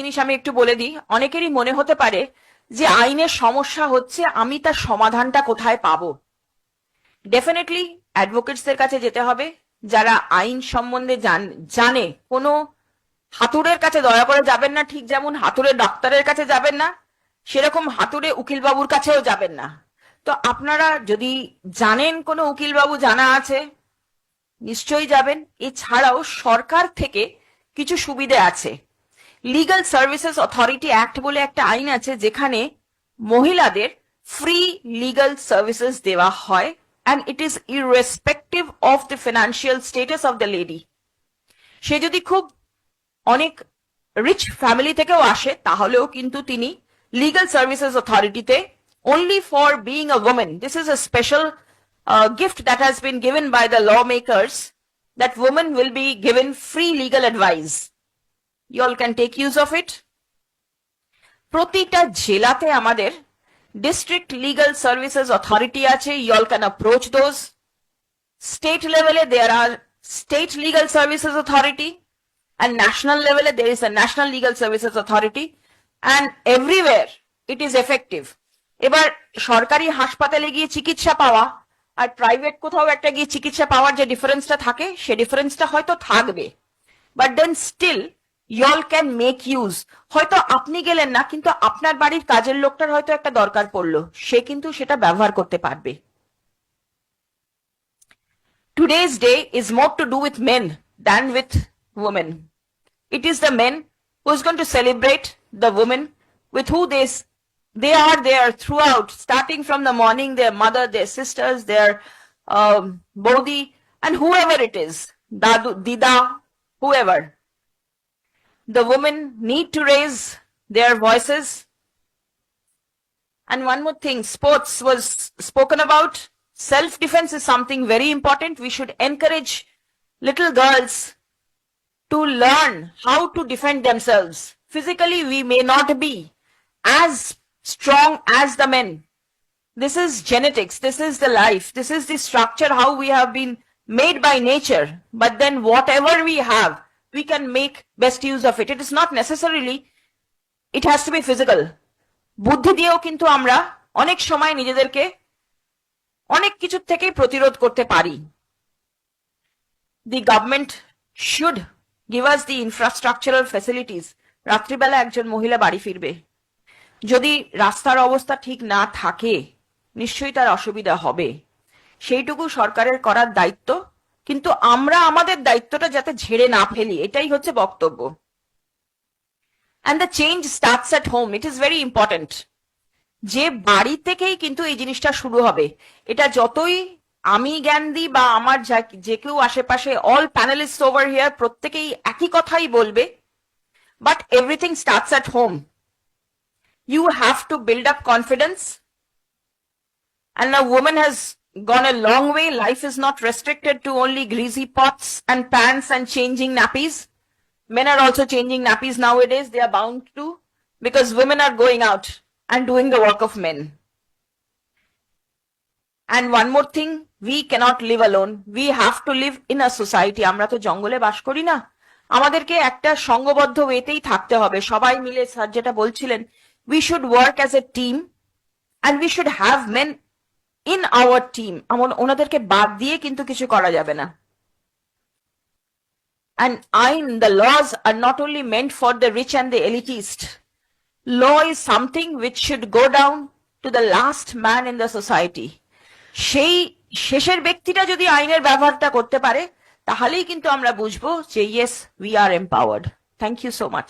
জিনিস আমি একটু বলে দিই। অনেকেরই মনে হতে পারে যে আইনের সমস্যা হচ্ছে আমি তার সমাধানটা কোথায় পাবো। ডেফিনেটলি অ্যাডভোকেটসদের কাছে যেতে হবে। যারা আইন সম্বন্ধে জান- জানে, কোনো হাতুড়ের কাছে দয়া করে যাবেন না, ঠিক যেমন হাতুড়ে ডাক্তারের কাছে যাবেন না, সেরকম হাতুড়ে উকিলবাবুর কাছেও যাবেন না। তো আপনারা যদি জানেন কোনো উকিলবাবু জানা আছে, নিশ্চয়ই যাবেন। এছাড়াও সরকার থেকে কিছু সুবিধে আছে। লিগাল সার্ভিসেস অথরিটি অ্যাক্ট বলে একটা আইন আছে যেখানে মহিলাদের ফ্রি লিগাল সার্ভিসেস দেওয়া হয় and it is irrespective of the financial status of the lady সে যদি খুব অনেক রিচ ফ্যামিলি থেকেও আসে তাহলেও কিন্তু তিনি লিগাল সার্ভিসেস অথরিটিতে only for being a woman. This is a special uh, gift that has been given by the lawmakers that women will be given free legal advice. You all can take use of it প্রতিটা জেলাতে আমাদের district legal services authority আছে you all can approach those state level there are state legal services authority and national level there is a national legal services authority and everywhere it is effective এবার সরকারি হাসপাতালে গিয়ে চিকিৎসা পাওয়া আর private কোথাও একটা গিয়ে চিকিৎসা পাওয়ার যে ডিফারেন্সটা থাকে সে ডিফারেন্সটা হয়তো থাকবে but then still you'll can make use হয়তো আপনি গেলেন না কিন্তু আপনার বাড়ির কাজের লোকটার হয়তো একটা দরকার পড়লো সে কিন্তু সেটা ব্যবহার করতে পারবে Today's day is more to do with men than with women. It is the men who is going to celebrate the women with who they s- they are there throughout, starting from the morning, their mother, their sisters, their um, bodhi, and whoever it is, dadu, dida, whoever. The women need to raise their voices and one more thing, sports was spoken about. Self defense is something very important. We should encourage little girls to learn how to defend themselves. Physically, we may not be as strong as the men. This is genetics. This is the life. This is the structure how we have been made by nature. But then whatever we have, we can make best use of it. It is not necessarily, it has to be physical. বুদ্ধি দিয়েও কিন্তু আমরা অনেক সময় নিজেদেরকে অনেক কিছুর থেকেই প্রতিরোধ করতে পারি the government should give us the infrastructural facilities রাত্রিবেলা একজন মহিলা বাড়ি ফিরবে যদি রাস্তার অবস্থা ঠিক না থাকে নিশ্চয়ই তার অসুবিধা হবে সেইটুকু সরকারের করার দায়িত্ব কিন্তু আমরা আমাদের দায়িত্বটা যাতে ঝেড়ে না ফেলি, এটাই হচ্ছে বক্তব্য। And the change starts at home it is very important যে বাড়ি থেকেই কিন্তু এই জিনিসটা শুরু হবে। এটা যতই আমি জ্ঞান দিই বা আমার যে কেউ আশেপাশে অল প্যানেলিস্ট ওভার হিয়ার প্রত্যেকেই একই কথাই বলবে। But everything starts at home you have to build up confidence And a woman has gone a long way. Life is not restricted to only greasy pots and pans and changing nappies. Men are also changing nappies nowadays. They are bound to because women are going out and doing the work of men. And one more thing, we cannot live alone. We have to live in a society. আমরা তো জঙ্গলে বাস করি না আমাদেরকে একটা সঙ্গবদ্ধ ওয়েতেই থাকতে হবে সবাই মিলে স্যার যেটা বলছিলেন we should work as a team and we should have men in our team আমার ওনাদেরকে বাদ দিয়ে কিন্তু কিছু করা যাবে না and ayn the laws are not only meant for the rich and the elitist law is something which should go down to the last man in the society সেই শেষের ব্যক্তিটা যদি আইনের ব্যবহারটা করতে পারে তাহলেই কিন্তু আমরা বুঝব যে yes we are empowered thank you so much